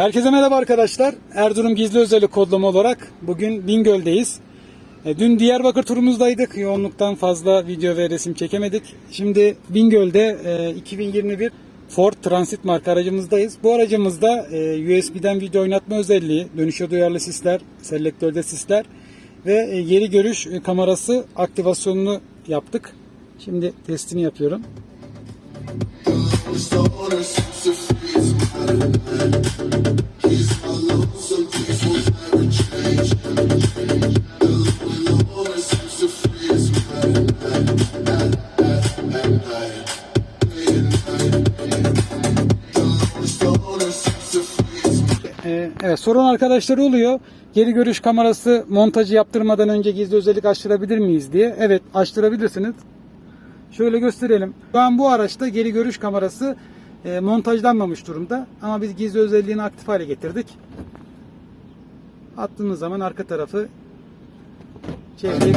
Herkese merhaba arkadaşlar. Erzurum Gizli Özellik kodlama olarak bugün Bingöl'deyiz. E, Dün Diyarbakır turumuzdaydık. Yoğunluktan fazla video ve resim çekemedik. Şimdi Bingöl'de e, 2021 Ford Transit marka aracımızdayız. Bu aracımızda e, USB'den video oynatma özelliği, dönüşe duyarlı sisler, selektörde sisler ve e, geri görüş e, kamerası aktivasyonunu yaptık. Şimdi testini yapıyorum. Ee, evet sorun arkadaşları oluyor. Geri görüş kamerası montajı yaptırmadan önce gizli özellik açtırabilir miyiz diye. Evet açtırabilirsiniz. Şöyle gösterelim. Şu an bu araçta geri görüş kamerası e, montajlanmamış durumda. Ama biz gizli özelliğini aktif hale getirdik. Attığınız zaman arka tarafı çevreyi,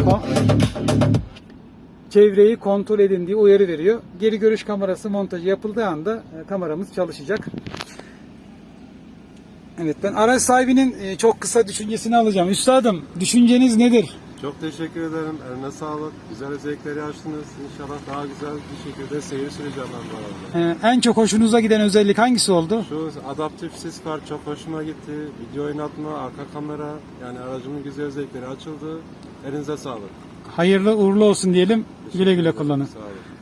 çevreyi kontrol edin diye uyarı veriyor. Geri görüş kamerası montajı yapıldığı anda e, kameramız çalışacak. Evet ben araç sahibinin e, çok kısa düşüncesini alacağım. Üstadım düşünceniz nedir? Çok teşekkür ederim. Eline sağlık. Güzel özellikleri açtınız. İnşallah daha güzel bir şekilde seyir bu arada. E, en çok hoşunuza giden özellik hangisi oldu? Şu adaptif sis var çok hoşuma gitti. Video oynatma, arka kamera yani aracımın güzel özellikleri açıldı. Elinize sağlık. Hayırlı uğurlu olsun diyelim. Güle güle kullanın.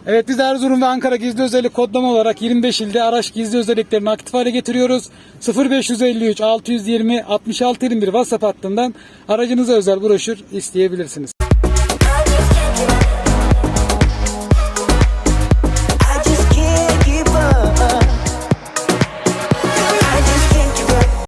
Evet biz Erzurum ve Ankara gizli özellik kodlama olarak 25 ilde araç gizli özelliklerini aktif hale getiriyoruz. 0553 620 66 21 WhatsApp hattından aracınıza özel broşür isteyebilirsiniz.